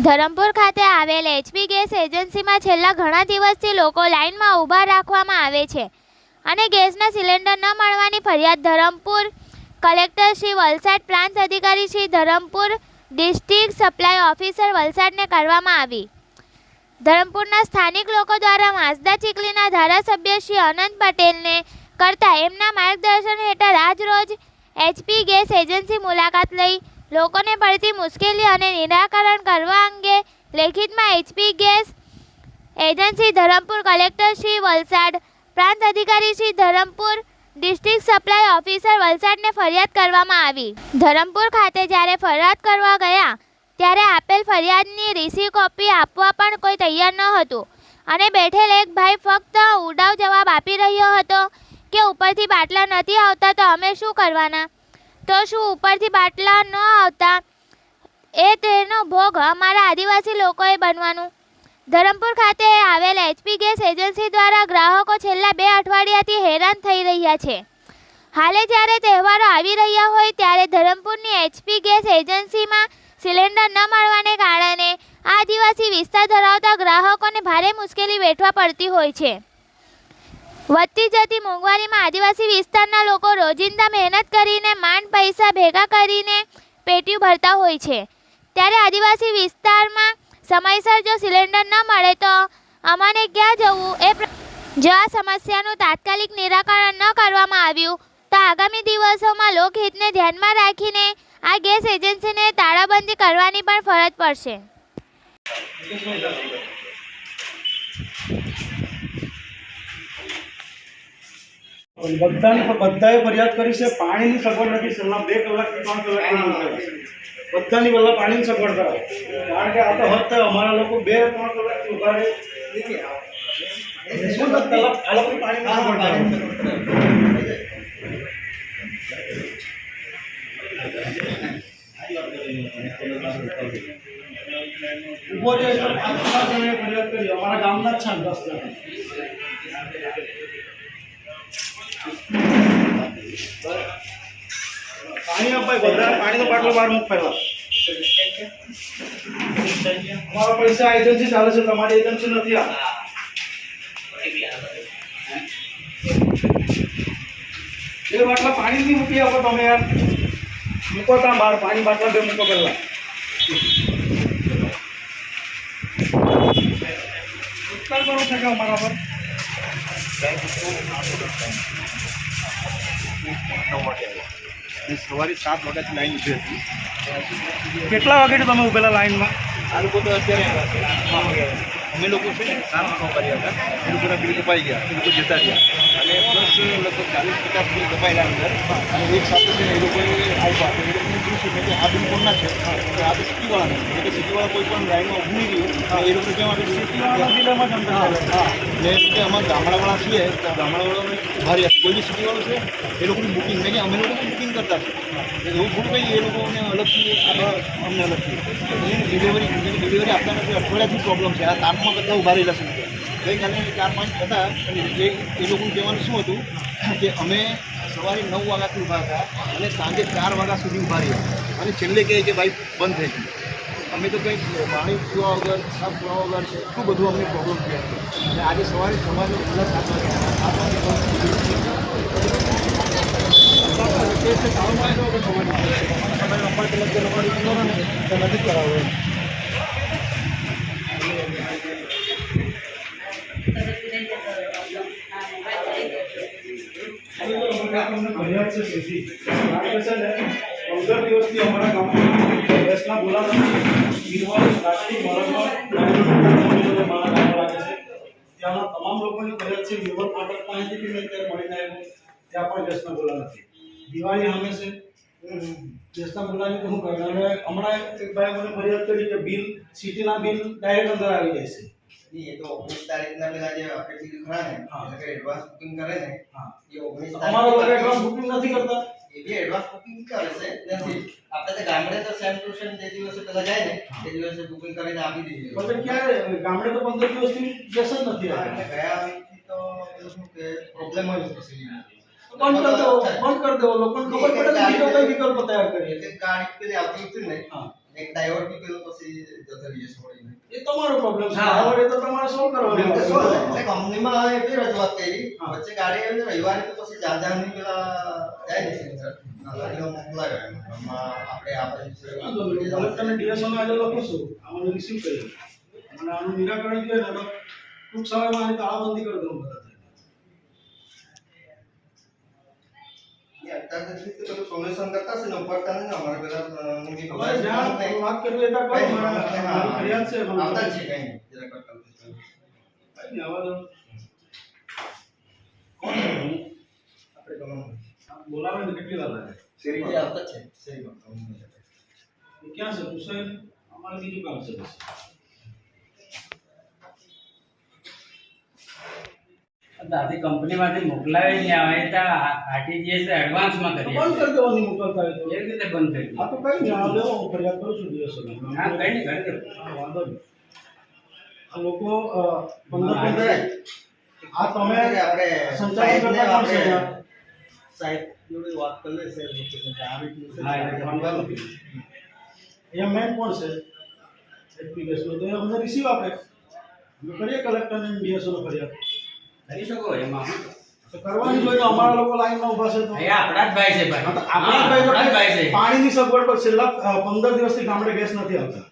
ધરમપુર ખાતે આવેલ HP gas એજન્સીમાં છેલ્લા ઘણા દિવસથી લોકો લાઇનમાં ઊભા રાખવામાં આવે છે અને ગેસના સિલિન્ડર ન મળવાની ફરિયાદ ધરમપુર કલેક્ટર શ્રી વલસાડ પ્રાંત અધિકારી Shri Dharampur district supply officer વલસાડને કરવામાં આવી. ધરમપુરના સ્થાનિક લોકો દ્વારા માસદા ચીકલીના ધારાસભ્ય શ્રી અનંત પટેલને કરતા એમના માર્ગદર્શન હેઠળ આજરોજ એચપી ગેસ એજન્સી મુલાકાત લઈ લોકોને પડતી મુશ્કેલી અને નિરાકરણ કરવા અંગે લેખિતમાં HP gas agency Dharampur collector Shri Valsad, પ્રાંત અધિકારી Shri Dharampur, district supply officer વલસાડને ફરિયાદ કરવામાં આવી. ધરમપુર ખાતે જ્યારે ફરિયાદ કરવા ગયા, ત્યારે આપેલ ફરિયાદની રીસી કોપી આપવા પણ કોઈ તૈયાર ન હતું અને બેઠેલ એક ભાઈ ફક્ત ઉડાવ જવાબ આપી રહ્યો હતો કે ઉપરથી બાટલા નથી આવતા તો અમે શું કરવાના? તો શું ઉપરથી બાટલા ન આવતા? એ તેનો ભોગ અમારા આદિવાસી લોકોએ બનવાનું. ધરમપુર ખાતે આવેલ એચપી ગેસ એજન્સી દ્વારા ગ્રાહકો છેલ્લા બે અઠવાડિયાથી હેરાન થઈ રહ્યા છે. હાલે જ્યારે તહેવારો આવી રહ્યા હોય ત્યારે ધરમપુરની એચપી ગેસ એજન્સીમાં સિલિન્ડર ન મળવાને કારણે આદિવાસી વિસ્તાર ધરાવતા ગ્રાહકોને ભારે મુશ્કેલી વેઠવા પડતી હોય છે. વધતી જતી મોંઘવારીમાં આદિવાસી વિસ્તારના લોકો રોજિંદા મહેનત કરીને માંડ પૈસા ભેગા કરીને પેટીયું ભરતા હોય છે. ત્યારે આદિવાસી વિસ્તારમાં સમયસર જો સિલિન્ડર ન મળે તો અમારે ક્યાં જવું? એ જો આ સમસ્યાનું તાત્કાલિક નિરાકરણ ન કરવામાં આવ્યું, તો આગામી દિવસોમાં લોકહિતને ધ્યાનમાં રાખીને આ ગેસ એજન્સીને તાળાબંધી કરવાની પણ ફરજ પડશે. બધાની બધાએ ફરિયાદ કરી છે. પાણીની સગવડ નથી. છેલ્લા બે કલાકથી ત્રણ કલાકથી બધાની પહેલા પાણીની સગવડ કરાવો કારણ કે આ તો હદ થાય. અમારા લોકો બે ત્રણ કલાકથી ઊભા રહે. શું દસ કલાક આ લોકોની પાણીની સગવડ કરાવો ઊભો રહે. તો પાંચ છ જણાએ ફરિયાદ કરી. અમારા ગામના જ છે ને દસ જણા. પાણી અપાય બધા પાણીનો બાટલો બહાર મૂક પહેલા અમારા પૈસા એજન્સી ચાલે છે તમારી એજન્સી નથી આ બે બાટલા પાણી નહીં મૂકી આપો તમે યાર મૂકો ત્યાં બહાર પાણી બાટલા બે મૂકો પહેલા ઉપકાર કરો છે કે અમારા પર સવારે સાત વાગ્યાથી લાઈન ઊભી હતી. કેટલા વાગે તમે ઉભેલા લાઈનમાં? આ લોકો તો અત્યારે અમે લોકો છે ને સાત કર્યા હતા. એ લોકોના બિલ કપાઈ ગયા. એ લોકો જતા રહ્યા. અને પ્લસ લગભગ અંદર અને એક સાથે છે એ લોકોએ આવ્યા તો એ લોકોને પૂછ્યું મેં કે આ બિલ કોણ છે. આ તો સિટીવાળાને એટલે સિટીવાળા કોઈ પણ લાઈનમાં નહીં રહ્યું એ લોકો કેમ માટે સિટીવાળા જિલ્લામાં ચાલે હા ને કે અમારા ગામડાવાળા છીએ તો ગામડાવાળાને ઊભા રહ્યા કોઈ બી સિટીવાળો છે એ લોકોની બુકિંગ મેં કે અમે લોકો બુકિંગ કરતા છે એવું થોડું કંઈ એ લોકોને અલગથી અમને અલગથી ડિલિવરી ડિલિવરી આપતા નથી, અઠવાડિયાથી પ્રોબ્લેમ છે. આ તાપમાં બધા ઊભા રહેલા છે. ગઈકાલે ચાર પાંચ હતા એ એ લોકોનું કહેવાનું શું હતું કે અમે સવારે નવ વાગ્યાથી ઊભા હતા અને સાંજે ચાર વાગ્યા સુધી ઊભા રહ્યા. અને છેલ્લે કહે કે ભાઈ બંધ થઈ ગયું. અમે તો કંઈક પાણી પીવા વગર, સાફ પીવા વગર છે, એટલું બધું અમને પ્રોબ્લેમ થયા અને આજે સવારે સવારે પહેલાં સાત વાગે સાત વાગે નંબર કલાક જે નંબર કરો નથી કરાવો તમને ફરિયાદ છે સીધી કારણ છે ને પંદર દિવસથી અમારા ગામમાં ગેસના નથી પીવાનું પ્લાસ્ટિક લાઈનો મારા છે. ત્યાંના તમામ લોકોની ફરિયાદ છે. વિવર ફાટક પાસેથી મેં અત્યારે મળીને આવ્યો. ત્યાં પણ ગેસના બોલા નથી દિવાળી સામે છે. તો શું કરે અને હમણાં એક ભાઈ મને ફરિયાદ કરી કે બિલ, સિટીના બિલ ડાયરેક્ટ અંદર આવી જાય છે. એ તો ઓગણીસ તારીખના પેલા જે અપેક્ષિત ખરા ને હા. એટલે કે એડવાન્સ બુકિંગ કરે ને હા એ ઓગણીસ અમારા લોકો એડવાન્સ બુકિંગ નથી કરતા એ બી એડવાન્સ બુકિંગ કરે છે નથી આપણે તો ગામડે તો સેમ ટુ સેમ જે દિવસે પેલા જાય ને તે દિવસે બુકિંગ કરીને આપી દઈએ પણ ક્યારે ગામડે તો પંદર દિવસથી ગેસ જ નથી હા, આવ્યો એટલે ગયા વીકથી તો પેલું શું કે પ્રોબ્લેમ જ હતો બંધ કરી દેવો બંધ કરી દેવો લોકોને ખબર પડે ને બીજો કઈ વિકલ્પ તૈયાર કરીએ એટલે ગાડી પેલી આવતી હતી ને હા એક બી પેલો પછી જતો રહીએ છોડીને. એ તમારો પ્રોબ્લેમ છે. હા. આવડે તો તમારે સોલ્વ કરવાનો? એટલે કંપનીમાં હવે એટલી રજૂઆત કરી. વચ્ચે ગાડી આવી ને રવિવારે તો પછી જાજાની પેલા જાય છે ગાડીઓ મોકલાવ્યા એમાં આપણે આપણે તમે ને આજે લખું છું. આમને રિસીવ કરી અને આનું નિરાકરણ જોઈએ ને તો ટૂંક સમયમાં આ બંધી કરી દઉં બધા એ અત્યારે તો શું પેલું સોલ્યુશન કરતા છે ને ઉપડતા ને અમારે પેલા અ, મૂકી તમારે જ્યાં વાત કરવી હોય કરો મારે ફરિયાદ છે આવતા છે કઈ કરતા દો. આપણે ગમન બોલાવે ને કેટલી વાર લાગે? શેરીથી આવતા છે ક્યાં છે? પૂછાય અમારે બીજું કામ છે દાદી કંપનીમાંથી મોકલાવે નહીં આવે તો આરટીજીએસ એડવાન્સમાં કરીએ બંધ કરી દેવાની મોકલતા હોય તો. એ રીતે બંધ કરી આ તો કઈ નહીં આ હું ફરિયાદ કરું છું દિવસો હા કઈ નહીં કરી દો વાંધો નહીં. આ લોકો પંદર પંદર આ તમે આપણે સંચાલન કરતા કોણ છે? સાહેબ જોડે વાત કરી લે સાહેબ લોકેશન કે આ રીતનું છે હા, એ ફોન કરો. અહીંયા મેન કોણ છે? એપ્લિકેશન તો એ અમને રિસીવ આપે. અમે કરીએ કલેક્ટરને ડીએસઓ નો ફરિયાદ. કરી શકો એમાં. તો કરવાની જોઈએ અમારા લોકો લાઈનમાં ઊભા છે તો. એ આપણા જ ભાઈ છે ભાઈ. હા, તો હા, આપણા જ ભાઈ છે. પાણીની સગવડ પર છેલ્લા પંદર દિવસથી ગામડે ગેસ નથી આવતા.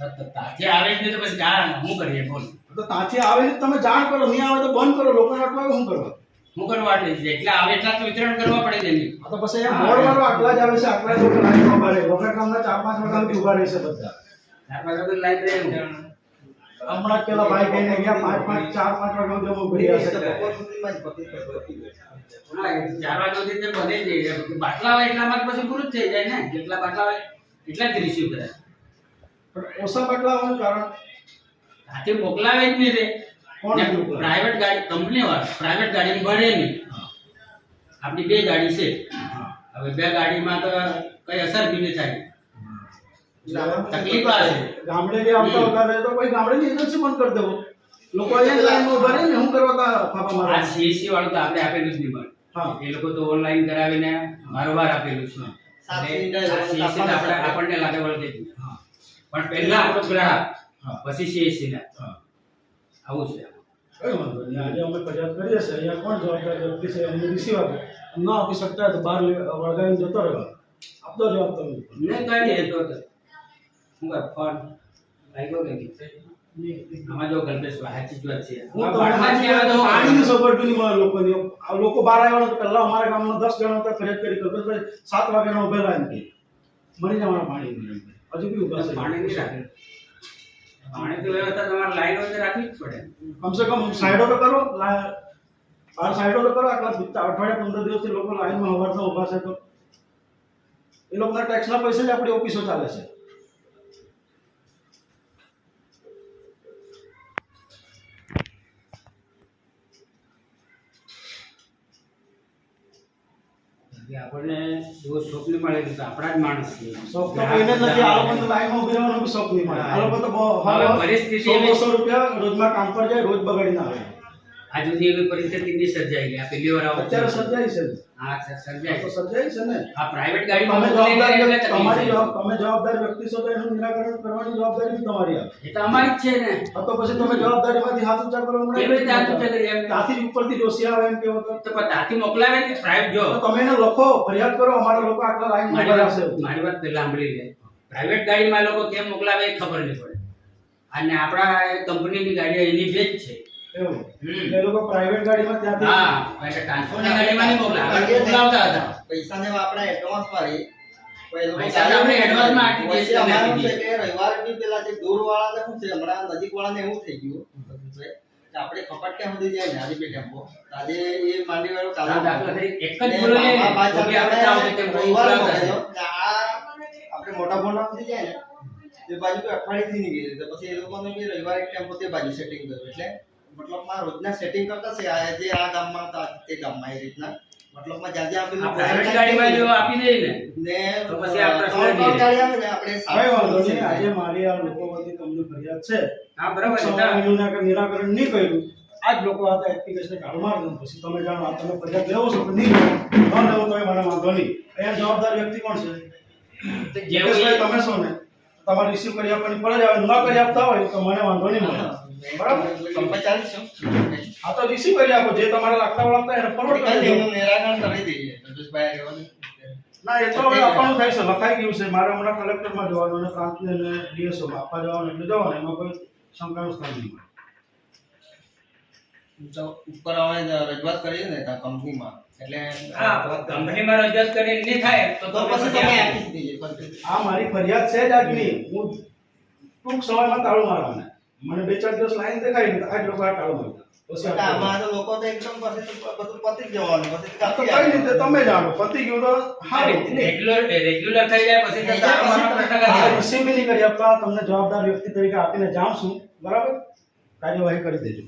ત્યાંથી આવે નહીં તો પછી આ શું કરીએ બોલ. તો ત્યાંથી આવે ને તમે જાણ કરો નહીં આવે તો બંધ કરો લોકોને અટવાવે શું કરવા? શું કરવા એટલે છે? એટલા આવે એટલા તો વિતરણ કરવા પડે આ તો પછી બોર્ડ વાળો આટલા જ આવે છે આટલા જ લોકો લાઈનમાં ઊભા રહે. વગર કામના ચાર પાંચ સુધી ઊભા રહેશે બધા. ત્યાર પાંચ તો લાઈન રહે. હમણાં પેલા ભાઈ કહીને ગયા પાંચ પાંચ ચાર પાંચ વાગ્યા સુધી ઊભી બપોર સુધીમાં જ પતી ચાર વાગ્યા સુધી તે બને જ જાય. બાટલા હોય એટલામાં જ પછી પૂરું જ થઈ જાય ને? જેટલા બાટલા હોય એટલા જ રિસીવ કરે. પણ ઓછા બાટલા હોય કારણ હાથે મોકલાવે જ નહીં રે. કોણ પ્રાઇવેટ ગાડી કંપની વાળા પ્રાઇવેટ ગાડી ભરે નહીં. આપણી બે ગાડી છે. હવે બે ગાડીમાં તો કઈ અસર બી નહીં થાય. તકલીફ આવે ગામડે જે આવતા હોતા રહે તો કોઈ ગામડેની એજન્સી બંધ કરી દેવો? લોકો અહીંયા લાઈનમાં ઊભા રહીને શું કરવા તા ફાફા આ સીએસસી વાળું તો આપણે આપેલું જ નહીં મળે હા. એ લોકો તો ઓનલાઈન કરાવીને બારોબાર આપેલું છે. આપણે આપણને લાગે વળગે પણ પહેલા આપણો ગ્રાહક પછી સીએસસી ના. હા. આવું છે. કઈ વાંધો નહીં. આજે અમે ફરિયાદ કરીએ છીએ અહીંયા કોણ જવાબદાર વ્યક્તિ છે રિસીવ આપે. ન આપી શકતા હોય તો બહાર વળગાવીને જતો રહેવા આપતો જવાબ તમે. ને કઈ નહીં તો. શું કર ફોન લાગ્યો કે આમાં જો સાચી વાત છે. પાણીની લોકોની. આ લોકો બહાર આવ્યા તો પહેલા અમારા ગામમાં દસ જણા હતા ફરિયાદ કરી કલ્પેશભાઈ સાત વાગ્યાનો ઉભેલા એમ કે. મળી જવાના પાણી હજુ બી ઊભા છે. પાણી નહીં રાખે. પાણી તો વ્યવસ્થા તમારે લાઈન રાખવી જ પડે. કમસે કમ સાઈડો તો કરો બાર સાઈડો તો કરો આટલા અઠવાડિયા પંદર દિવસથી લોકો લાઈનમાં હવારમાં ઊભા છે તો. એ લોકોના ટેક્સના પૈસા જ આપણી ઓફિસો ચાલે છે. કે આપણને એવો શોખ નહીં મળે તો આપણા જ માણસ છે શોખ તો કોઈને નથી આ લોકો લાઈનમાં ઊભી રહેવાનો શોખ નહીં મળે. આ લોકો તો પરિસ્થિતિ સો એવી- બસો રૂપિયા રોજમાં કામ પર જાય રોજ બગાડીને આવે આ જુદી એવી પરિસ્થિતિ નહીં સર્જાઈ કે આ પહેલી વાર આવું. અત્યારે સર્જાય છે ને. હા સર, આ તો સર્જાઈ છે ને? આ પ્રાઇવેટ ગાડીમાં તમે જવાબદારી તમારી. જવાબ- તમે જવાબદાર વ્યક્તિ છો તો એનું નિરાકરણ કરવાની જવાબદારી તમારી આવે. એ તો અમારી જ છે ને. તો પછી તમે જવાબદારીમાંથી હાથ ઊંચા કરવા એમ કેવી રીતે હાથ ઊંચા કરી એમ? ત્યાંથી જ ઉપરથી ડોસી આવે એમ કેવો તો? પણ ત્યાંથી મોકલાવે ને પ્રાઇવેટ જો? તમે એને લખો ફરિયાદ કરો અમારા લોકો આટલા લાઈનમાં મારી આવશે. મારી વાત પહેલા સાંભળી લે. પ્રાઇવેટ ગાડીમાં લોકો કેમ મોકલાવે એ ખબર નહીં પડે. અને આપણા કંપનીની ગાડી એની બે જ છે. એવું? એ લોકો પ્રાઇવેટ ગાડીમાં ત્યાંથી હા એટલે ટ્રાન્સપોર્ટની ગાડીમાં નહીં મોકલાવે મોકલાવતા હતા. પૈસા ને આપણે એડવાન્સ મારી કોઈ લોકો પૈસા તો આપણે advance માં આપી અમારું છે કે રવિવારે બી પેલા જે દૂર વાળાને શું છે હમણાં નજીક વાળાને એવું થઈ ગયું. કે આપણે કપાટ ક્યાં સુધી જાય ને આજે બે ટેમ્પો આજે એ માંડી વાળો કાલે દાખલા એક જ બોલો ને, આપણે રવિવારે આપણે મોટા ફોન સુધી જાય ને તે બાજુ અઠવાડિયે થી નીકળી તો પછી એ લોકોને બી રવિવારે એક ટેમ્પો તે બાજુ સેટિંગ કર્યું. એટલે મતલબમાં રોજના સેટિંગ કરતા છે? આ જે આ ગામમાં હતા તે ગામમાં એ રીતના. મતલબમાં જ્યાં આપેલું પ્રાઇવેટ ગાડીમાં જો આપી દે ને ને તો પછી આ પ્રશ્ન નહીં આવે ને આપણે સાહેબ વાંધો છે. નહીં. આજે મારી આ લોકો વતી તમને ફરિયાદ છે. હા બરાબર છે નિરાકરણ નિરાકરણ નહીં કર્યું. આજ લોકો આ એપ્લિકેશન ગાળ માર પછી તમે જાણો આ તમે ફરિયાદ લેવો છો કે નહીં? લેવો ન લેવો તો એ મને વાંધો નહીં. અહીંયા જવાબદાર વ્યક્તિ કોણ છે? તો જેવું તમે છો ને? તમારે રિસીવ કરી આપવાની ફરજ આવે ન કરી આપતા હોય તો મને વાંધો નહીં મળે. આ તો રિસીવ કરી આપો જે તમારે લાગતા વળગતા એને ફોરવર્ડ કરી નિરાકરણ કરી દઈએ રજેશભાઈ આગેવાન. ના એ તો હવે આપવાનું થાય છે લખાઈ ગયું છે મારે હમણાં કલેક્ટરમાં જવાનું અને ડીએસઓમાં આપવા જવાનું એટલે જવાનું એમાં કોઈ શંકાનું સ્થાન નહીં ઉપર અમે રજૂઆત કરીએ ને કંપનીમાં એટલે હા કંપનીમાં રજૂઆત કરીને નહીં થાય તો આ મારી ફરિયાદ છે જ આજની હું ટૂંક સમયમાં તાળું મારવાના મને બે ચાર દિવસ લાઈન દેખાય ને આજ લોકો આ પછી લોકો તો એકદમ પછી બધું પતી જવાનું પછી તો કઈ રીતે તમે જાણો? પતી ગયું તો રેગ્યુલર રેગ્યુલર થઈ જાય પછી આ કરી આપતા તમને જવાબદાર વ્યક્તિ તરીકે આપીને જાઉં છું બરાબર? કાર્યવાહી કરી દેજો.